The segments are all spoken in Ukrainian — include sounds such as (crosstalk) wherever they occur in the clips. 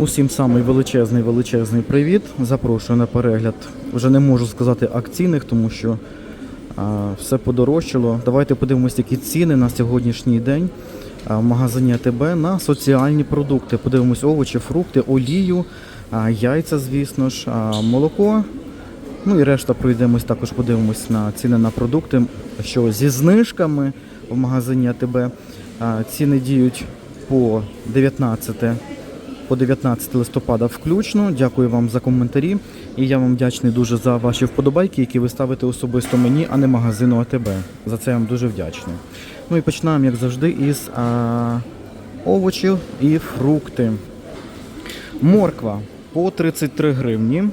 Усім самий величезний величезний привіт. Запрошую на перегляд. Вже не можу сказати акційних, тому що а, все подорожчало. Давайте подивимося, які ціни на сьогоднішній день в магазині АТБ на соціальні продукти. Подивимось овочі, фрукти, олію, а, яйця, звісно ж, а, молоко. Ну і решта пройдемось також подивимось на ціни на продукти, що зі знижками в магазині АТБ. А, Ціни діють по 19 по 19 листопада включно. Дякую вам за коментарі. І я вам вдячний дуже за ваші вподобайки, які ви ставите особисто мені, а не магазину АТБ. За це я вам дуже вдячний. Ну і починаємо, як завжди, із а, овочів і фрукти. Морква по 33 гривні.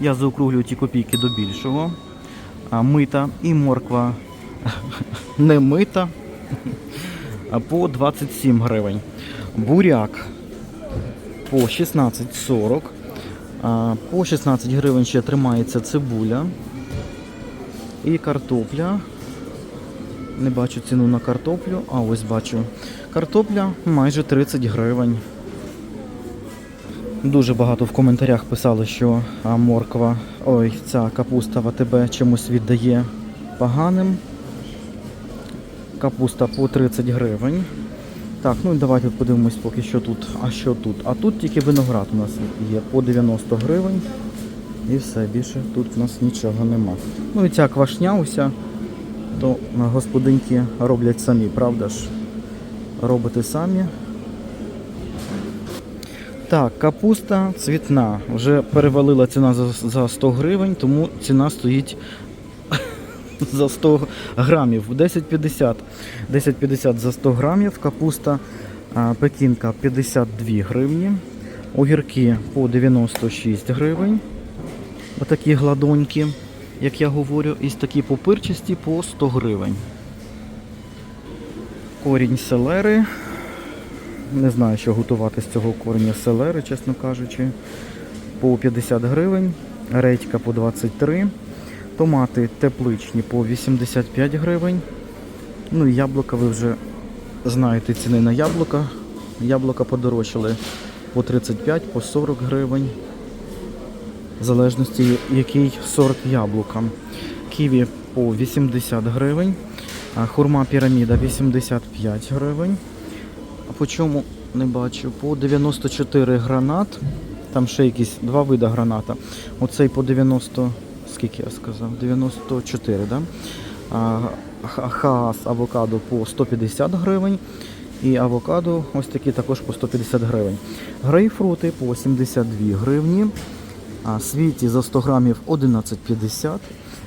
Я заокруглюю ті копійки до більшого. А, мита і морква (laughs) не мита (laughs) а по 27 гривень. Буряк по 16,40. По 16 гривень ще тримається цибуля. І картопля. Не бачу ціну на картоплю, а ось бачу. Картопля майже 30 гривень. Дуже багато в коментарях писали, що морква, ой, ця капуста в АТБ чимось віддає поганим. Капуста по 30 гривень. Так, ну давайте подивимось поки що тут. А що тут? А тут тільки виноград у нас є по 90 гривень. І все, більше тут у нас нічого нема. Ну і ця квашня уся, то господинки роблять самі, правда ж? Робите самі. Так, капуста цвітна. Вже перевалила ціна за 100 гривень, тому ціна стоїть за 100 грамів. 10,50. 10,50 за 100 грамів. Капуста пекінка 52 гривні. Огірки по 96 гривень. Отакі гладонькі, як я говорю, і такі попирчасті по 100 гривень. Корінь селери. Не знаю, що готувати з цього кореня селери, чесно кажучи. По 50 гривень. Редька по 23 Томати тепличні по 85 гривень. Ну і яблука ви вже знаєте ціни на яблука. Яблука подорожчали по 35, по 40 гривень. В залежності який сорт яблука. Ківі по 80 гривень. Хурма піраміда 85 гривень. А по чому не бачу? По 94 гранат. Там ще якісь два види граната. Оцей по 90, скільки я сказав? 94, да? Хаас авокадо по 150 гривень. І авокадо ось такі також по 150 гривень. Грейпфрути по 72 гривні. А світі за 100 грамів 11,50.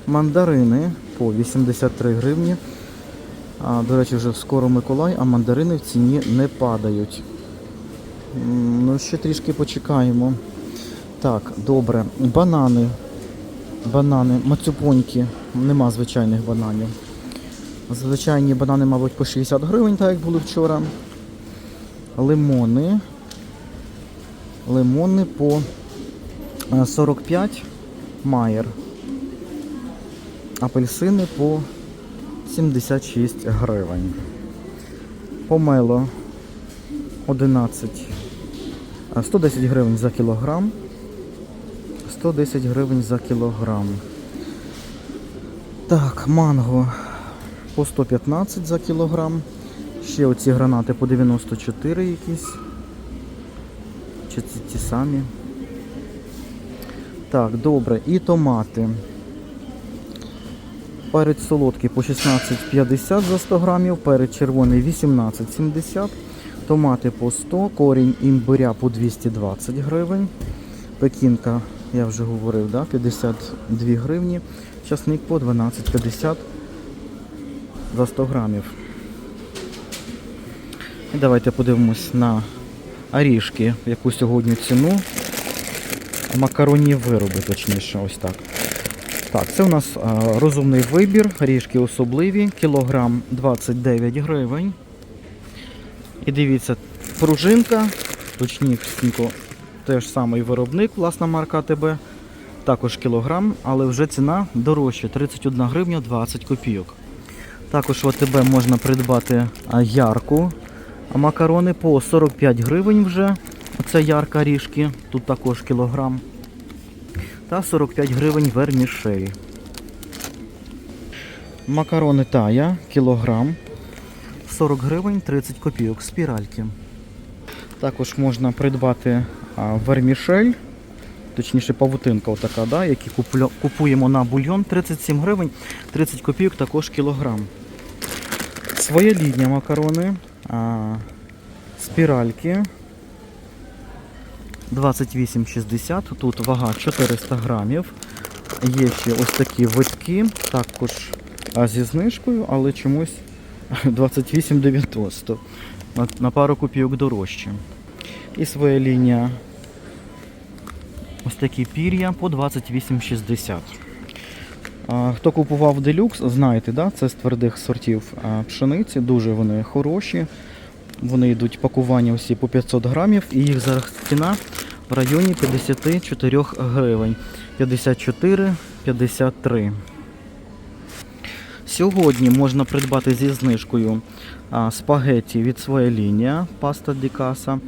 Мандарини по 83 гривні. А, до речі, вже скоро Миколай, а мандарини в ціні не падають. Ну, ще трішки почекаємо. Так, добре. Банани. Банани, мацюпоньки. Нема звичайних бананів. Звичайні банани, мабуть, по 60 гривень, так як були вчора. Лимони. Лимони по е, 45 майер. Апельсини по 76 гривень. Помело 11. 110 гривень за кілограм. 110 гривень за кілограм. Так, манго по 115 за кілограм. Ще оці гранати по 94 якісь. Чи це ті самі? Так, добре. І томати. Перець солодкий по 16,50 за 100 грамів, перець червоний 18,70, томати по 100, корінь імбиря по 220 гривень, пекінка, я вже говорив, да, 52 гривні, часник по 12,50 за 100 грамів. І давайте подивимось на орішки, яку сьогодні ціну. Макаронні вироби, точніше, ось так. Так, це у нас а, розумний вибір, ріжки особливі, кілограм 29 гривень. І дивіться, пружинка, точніше, теж самий виробник, власна марка АТБ, також кілограм, але вже ціна дорожча 31 гривня 20 копійок. Також в АТБ можна придбати ярку а макарони по 45 гривень вже. Це ярка ріжки, тут також кілограм. Та 45 гривень вермішель. Макарони тая, кілограм. 40 гривень 30 копійок спіральки. Також можна придбати вермішель, точніше павутинка отака, да, які купуємо на бульйон 37 гривень, 30 копійок також кілограм. Своя макарони, спіральки 28,60, тут вага 400 грамів. Є ще ось такі витки, також зі знижкою, але чомусь (laughs) 28,90. На, на пару копійок дорожче. І своя лінія. Ось такі пір'я по 28,60. Хто купував делюкс, знаєте, да? це з твердих сортів пшениці, дуже вони хороші. Вони йдуть пакування всі по 500 грамів і їх зараз ціна в районі 54 гривень. 54-53. Сьогодні можна придбати зі знижкою спагетті від своя лінія, паста Дікаса.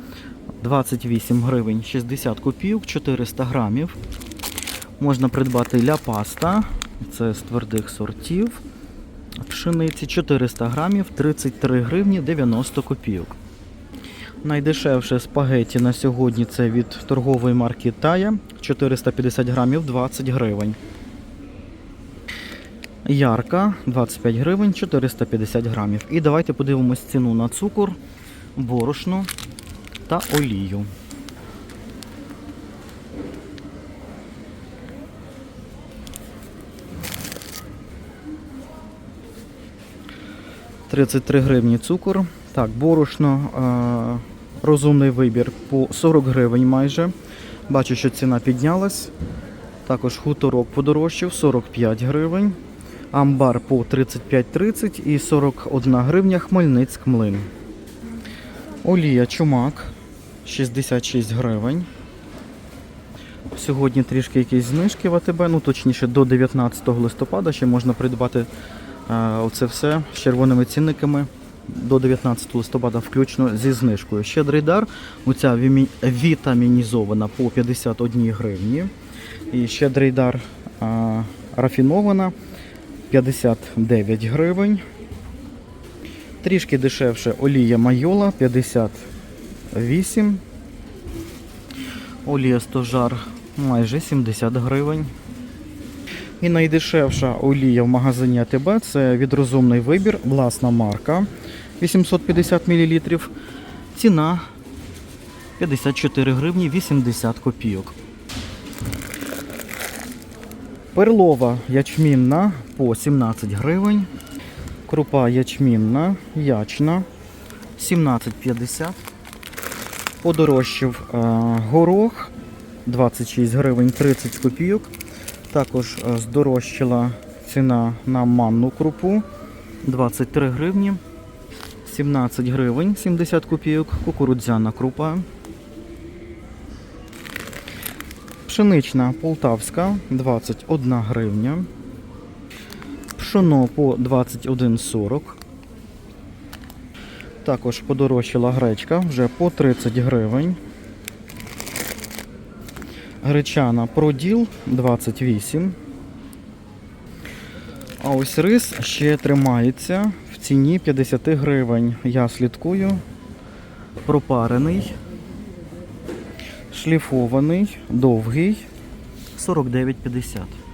28 гривень 60 копійок, 400 грамів. Можна придбати ля паста, це з твердих сортів. Пшениці 400 грамів, 33 гривні 90 копійок. Найдешевше спагеті на сьогодні це від торгової марки Тая 450 грамів 20 гривень. Ярка 25 гривень 450 грамів. І давайте подивимось ціну на цукор, борошно та олію. – 33 гривні цукор. Так, борошно, е, розумний вибір по 40 гривень майже. Бачу, що ціна піднялась. Також хуторок подорожчав 45 гривень. Амбар по 35,30 і 41 гривня Хмельницьк млин. Олія чумак 66 гривень. Сьогодні трішки якісь знижки в АТБ, ну точніше до 19 листопада ще можна придбати е, оце все з червоними цінниками до 19 листопада включно зі знижкою. Щедрий дар, оця вітамінізована по 51 гривні. І щедрий дар а, рафінована 59 гривень. Трішки дешевше олія майола 58. Олія стожар майже 70 гривень. І найдешевша олія в магазині АТБ це від розумний вибір, власна марка 850 мл. Ціна 54 гривні 80 копійок. Перлова ячмінна по 17 гривень. Крупа ячмінна, ячна 17,50. Подорожчав е, горох 26 гривень 30 копійок. Також е, здорожчала ціна на манну крупу 23 гривні, 17 гривень 70 копійок, кукурудзяна крупа. Пшенична полтавська 21 гривня. Пшоно по 21,40. Також подорожчала гречка вже по 30 гривень. Гречана проділ 28. А ось рис ще тримається в ціні 50 гривень. Я слідкую. Пропарений, шліфований, довгий 49,50.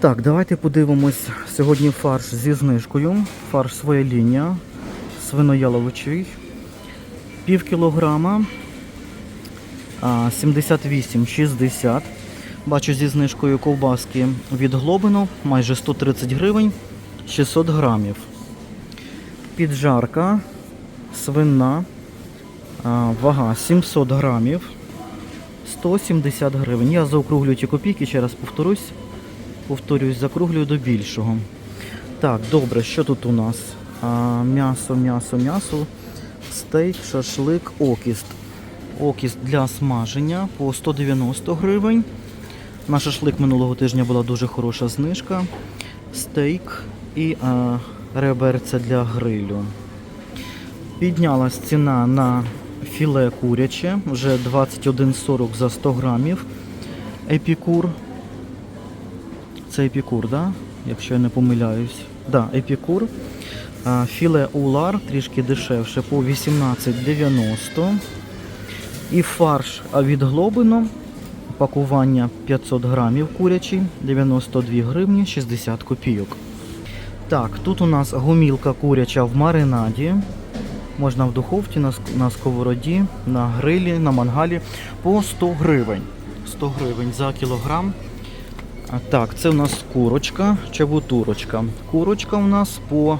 Так, давайте подивимось сьогодні фарш зі знижкою. Фарш своя лінія, свинояловичий. Пів кілограма, а, 78,60. Бачу зі знижкою ковбаски від Глобино, майже 130 гривень, 600 грамів. Піджарка, свинна, вага 700 грамів, 170 гривень. Я заокруглюю ті копійки, ще раз повторюсь. Повторюсь, закруглюю до більшого. Так, добре, що тут у нас? А, м'ясо, м'ясо, м'ясо, стейк, шашлик, окіст. Окіст для смаження по 190 гривень. На шашлик минулого тижня була дуже хороша знижка. Стейк і а, реберця для грилю. Піднялась ціна на філе куряче, вже 21,40 за 100 грамів. Епікур. Це епікур, да? якщо я не помиляюсь. Да, епікур. Філе улар трішки дешевше по 18,90. І фарш від глобино. Пакування 500 грамів курячий, 92 гривні 60 копійок. Так, тут у нас гумілка куряча в маринаді. Можна в духовці, на сковороді, на грилі, на мангалі по 100 гривень. 100 гривень за кілограм. Так, це у нас курочка, чабутурочка. Курочка у нас по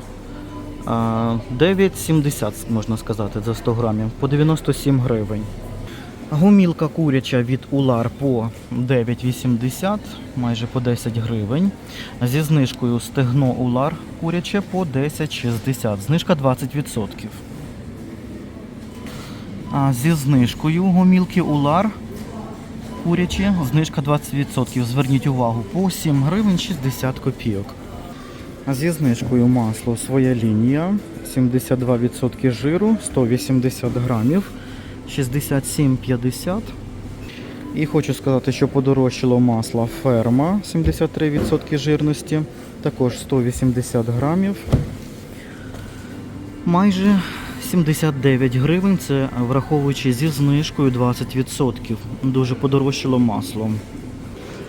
9,70, можна сказати, за 100 грамів, по 97 гривень. Гумілка куряча від Улар по 9,80, майже по 10 гривень. Зі знижкою стегно Улар куряче по 10,60. Знижка 20%. А зі знижкою гумілки Улар курячі, знижка 20%. Зверніть увагу, по 7 гривень 60 копійок. Зі знижкою масло своя лінія, 72% жиру, 180 грамів, 67,50. І хочу сказати, що подорожчало масло ферма 73% жирності, також 180 грамів. Майже 79 гривень, це враховуючи зі знижкою 20%. Дуже подорожчало масло.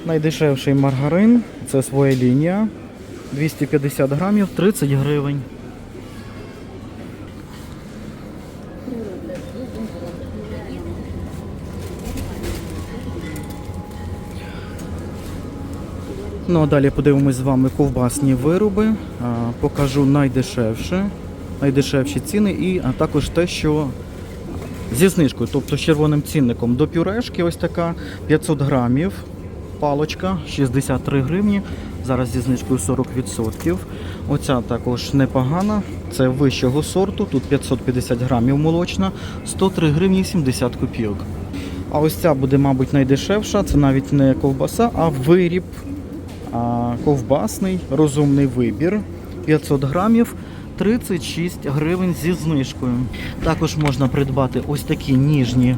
Найдешевший маргарин це своя лінія. 250 грамів 30 гривень. Ну а далі подивимось з вами ковбасні вироби. Покажу найдешевше, найдешевші ціни і також те, що зі знижкою, тобто з червоним цінником до пюрешки, ось така 500 грамів. Палочка 63 гривні. Зараз зі знижкою 40%. Оця також непогана. Це вищого сорту. Тут 550 грамів молочна, 103 гривні 70 копійок. А ось ця буде, мабуть, найдешевша. Це навіть не ковбаса, а виріб а, ковбасний, розумний вибір. 500 грамів. 36 гривень зі знижкою. Також можна придбати ось такі ніжні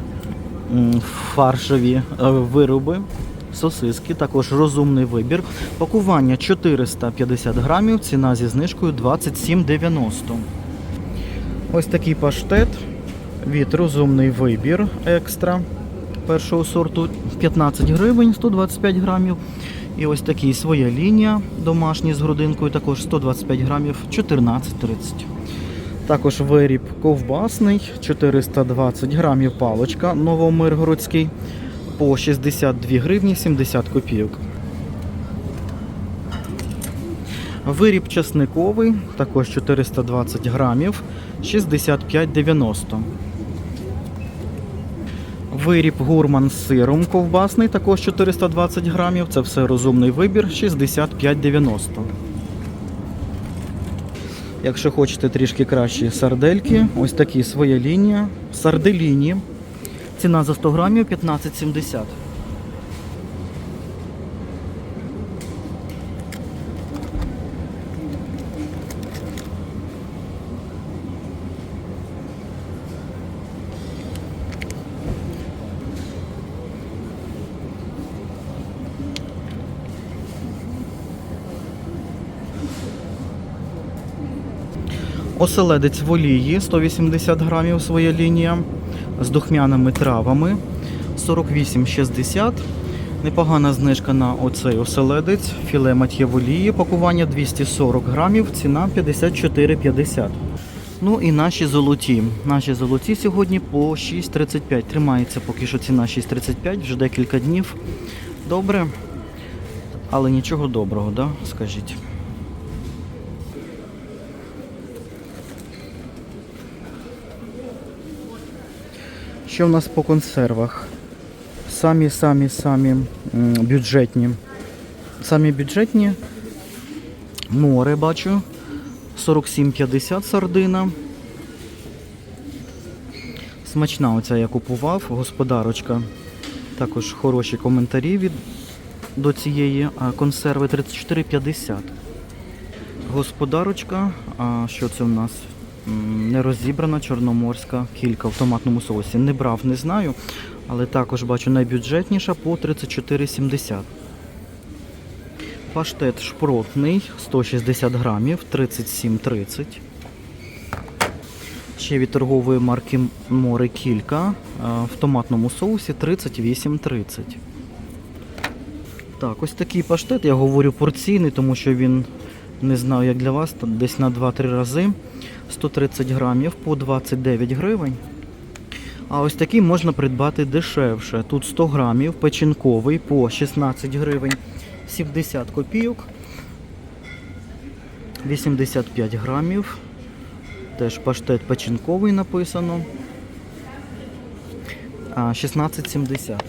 фаршові е, вироби, сосиски, також розумний вибір. Пакування 450 грамів, ціна зі знижкою 27,90. Ось такий паштет від розумний вибір екстра першого сорту 15 гривень 125 грамів. І ось такий своя лінія домашній з грудинкою, також 125 грамів 14,30. Також виріб ковбасний 420 грамів палочка новомиргородський по 62 гривні 70 копійок. Виріб часниковий, також 420 грамів 65,90. Виріб гурман з сиром ковбасний, також 420 грамів. Це все розумний вибір 65,90. Якщо хочете трішки кращі сардельки, ось такі своя лінія. Сарделіні. Ціна за 100 грамів 15,70. Оселедець в олії 180 грамів своя лінія з духмяними травами 48,60. Непогана знижка на оцей оселедець, філе мат'є в олії, пакування 240 грамів, ціна 54,50. Ну і наші золоті. Наші золоті сьогодні по 6,35. Тримається поки що ціна 6,35, вже декілька днів. Добре. Але нічого доброго, да? скажіть. Що в нас по консервах? Самі, самі, самі бюджетні. Самі бюджетні. Море бачу. 47,50 сардина. Смачна оця я купував, господарочка. Також хороші коментарі від до цієї консерви 34,50. Господарочка. А що це у нас? Нерозібрана чорноморська кілька в томатному соусі. Не брав, не знаю. Але також бачу найбюджетніша по 34,70. Паштет шпротний 160 грамів 37,30. Ще від торгової марки Море кілька в томатному соусі 38,30. Так, ось такий паштет, я говорю порційний, тому що він не знаю, як для вас, десь на 2-3 рази. 130 грамів по 29 гривень. А ось такий можна придбати дешевше. Тут 100 грамів, печінковий по 16 гривень 70 копійок. 85 грамів. Теж паштет печінковий написано. А 16,70.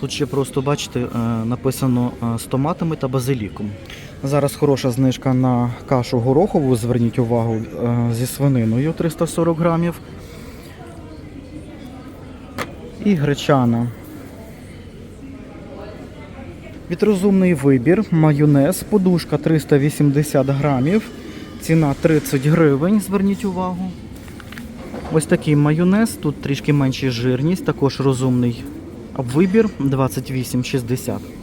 Тут ще просто, бачите, е, написано е, з томатами та базиліком. Зараз хороша знижка на кашу горохову, зверніть увагу, е, зі свининою 340 грамів. І гречана. Вітрозумний вибір, майонез, подушка 380 грамів, ціна 30 гривень, зверніть увагу. Ось такий майонез, тут трішки менша жирність, також розумний вибір 28,60.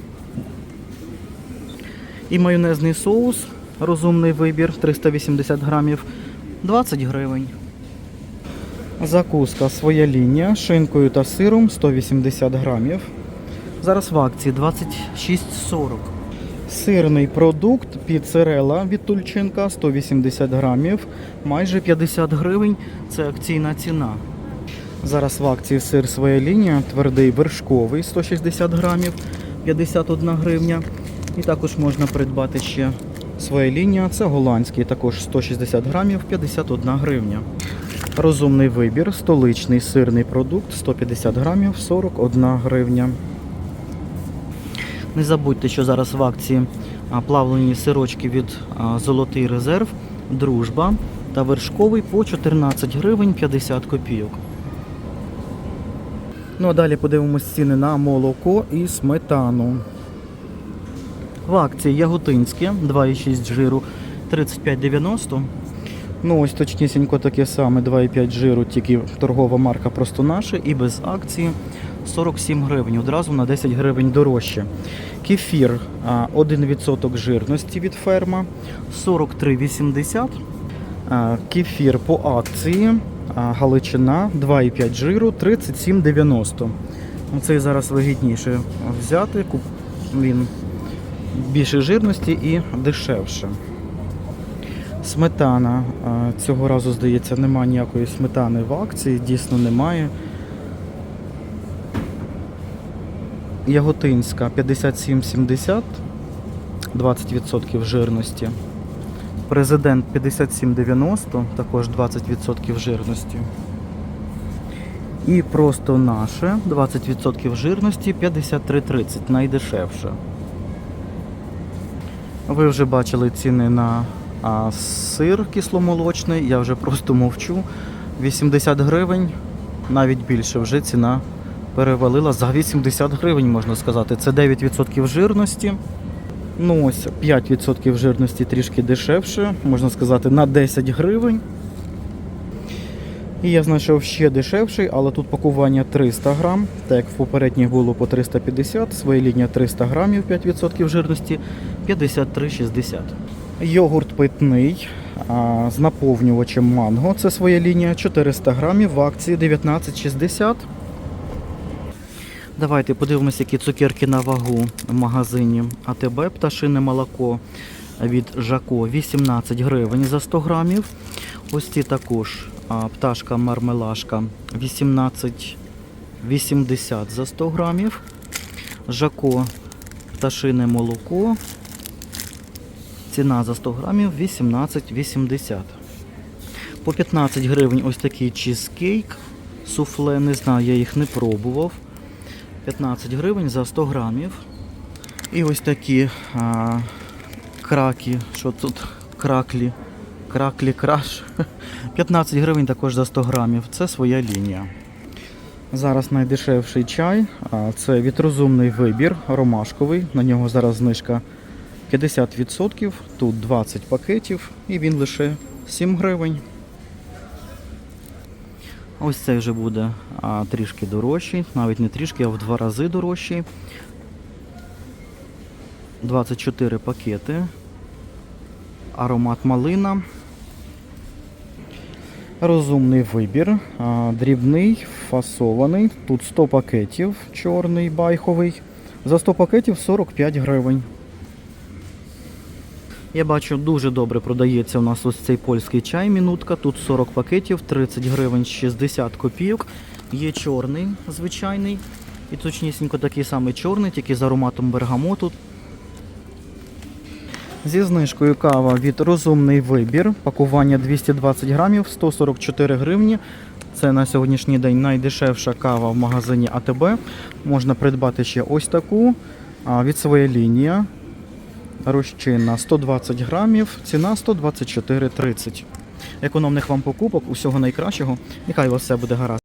І майонезний соус, розумний вибір 380 грамів, 20 гривень. Закуска своя лінія шинкою та сиром 180 грамів. Зараз в акції 26,40. Сирний продукт піцерела від Тульченка 180 грамів, майже 50 гривень. Це акційна ціна. Зараз в акції сир своя лінія, твердий вершковий 160 грамів, 51 гривня. І також можна придбати ще своя лінія. Це голландський, також 160 грамів, 51 гривня. Розумний вибір, столичний сирний продукт 150 грамів, 41 гривня. Не забудьте, що зараз в акції плавлені сирочки від Золотий резерв, дружба та вершковий по 14 гривень 50 копійок. Ну а далі подивимось ціни на молоко і сметану. В акції яготинське 2,6 жиру 35,90. Ну ось точнісінько таке саме 2,5 жиру, тільки торгова марка просто наша і без акції 47 гривень, одразу на 10 гривень дорожче. Кефір 1% жирності від ферма 43,80. Кефір по акції Галичина 2,5 жиру 37,90. Цей зараз вигідніше взяти. Він більше жирності і дешевше. Сметана. Цього разу, здається, немає ніякої сметани в акції, дійсно немає. Яготинська 57,70, 20% жирності. Президент 57,90, також 20% жирності. І просто наше 20% жирності 53,30, найдешевше. Ви вже бачили ціни на а, сир кисломолочний, я вже просто мовчу. 80 гривень, навіть більше вже ціна перевалила за 80 гривень, можна сказати. Це 9% жирності. Ну ось 5% жирності трішки дешевше, можна сказати, на 10 гривень. І я знайшов ще дешевший, але тут пакування 300 грам, так як в попередніх було по 350, своя лінія 300 грамів, 5% жирності, 53,60. Йогурт питний а, з наповнювачем манго, це своя лінія, 400 грамів в акції 19,60. Давайте подивимося, які цукерки на вагу в магазині АТБ пташине молоко від Жако 18 гривень за 100 грамів. Ось ці також пташка мармелашка 18,80 за 100 грамів. Жако пташине молоко. Ціна за 100 грамів 18,80. По 15 гривень ось такий чизкейк. Суфле, не знаю, я їх не пробував. 15 гривень за 100 грамів. І ось такі а, краки, що тут краклі, краклі краш. (laughs) 15 гривень також за 100 грамів. Це своя лінія. Зараз найдешевший чай. Це вітрозумний вибір, ромашковий. На нього зараз знижка 50%, тут 20 пакетів і він лише 7 гривень. Ось цей вже буде трішки дорожчий, навіть не трішки, а в два рази дорожчий. 24 пакети. Аромат малина. Розумний вибір. Дрібний, фасований. Тут 100 пакетів, чорний, байховий. За 100 пакетів 45 гривень. Я бачу, дуже добре продається у нас ось цей польський чай мінутка. Тут 40 пакетів, 30 гривень 60 копійок. Є чорний, звичайний. І точнісінько такий самий чорний, тільки з ароматом бергамоту. Зі знижкою кава від розумний вибір. Пакування 220 грамів, 144 гривні. Це на сьогоднішній день найдешевша кава в магазині АТБ. Можна придбати ще ось таку від своєї лінії. Розчинна 120 грамів, ціна 124,30. Економних вам покупок, усього найкращого. Нехай у вас все буде гаразд.